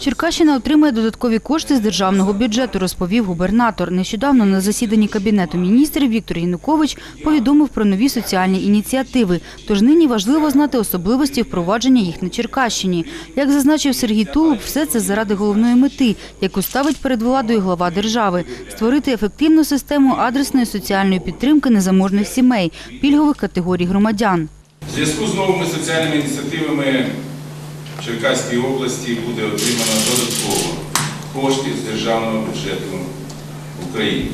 Черкащина отримає додаткові кошти з державного бюджету, розповів губернатор. Нещодавно на засіданні Кабінету міністрів Віктор Янукович повідомив про нові соціальні ініціативи. Тож нині важливо знати особливості впровадження їх на Черкащині. Як зазначив Сергій Тулуб, все це заради головної мети, яку ставить перед владою глава держави – створити ефективну систему адресної соціальної підтримки незаможних сімей, пільгових категорій громадян. В зв'язку з новими соціальними ініціативами Черкаській області буде отримано додатково кошти з державного бюджету України.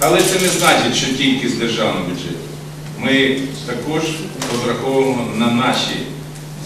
Але це не значить, що тільки з державного бюджету. Ми також розраховуємо на наші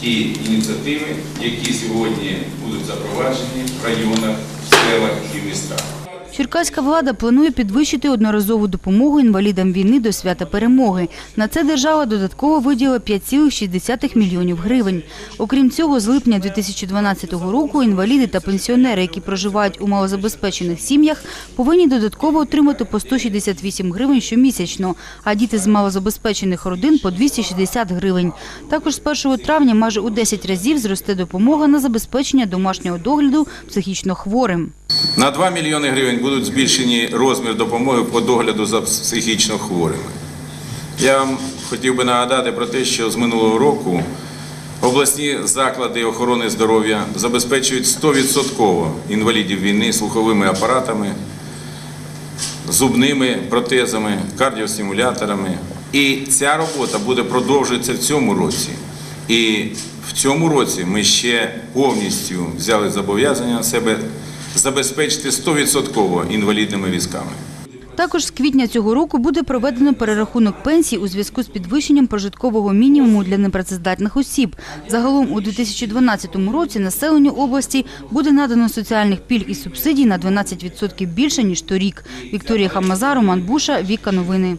ті ініціативи, які сьогодні будуть запроваджені в районах, селах і в містах. Черкаська влада планує підвищити одноразову допомогу інвалідам війни до свята перемоги. На це держава додатково виділила 5,6 мільйонів гривень. Окрім цього, з липня 2012 року інваліди та пенсіонери, які проживають у малозабезпечених сім'ях, повинні додатково отримати по 168 гривень щомісячно, а діти з малозабезпечених родин по 260 гривень. Також з 1 травня майже у 10 разів зросте допомога на забезпечення домашнього догляду психічно хворим. На 2 мільйони гривень будуть збільшені розмір допомоги по догляду за психічно хворими. Я вам хотів би нагадати про те, що з минулого року обласні заклади охорони здоров'я забезпечують 100% інвалідів війни слуховими апаратами, зубними протезами, кардіостимуляторами. І ця робота буде продовжуватися в цьому році. І в цьому році ми ще повністю взяли зобов'язання на себе забезпечити 100% інвалідними візками. Також з квітня цього року буде проведено перерахунок пенсій у зв'язку з підвищенням прожиткового мінімуму для непрацездатних осіб. Загалом у 2012 році населенню області буде надано соціальних пільг і субсидій на 12% більше, ніж торік. Вікторія Хамаза, Роман Буша, Віка Новини.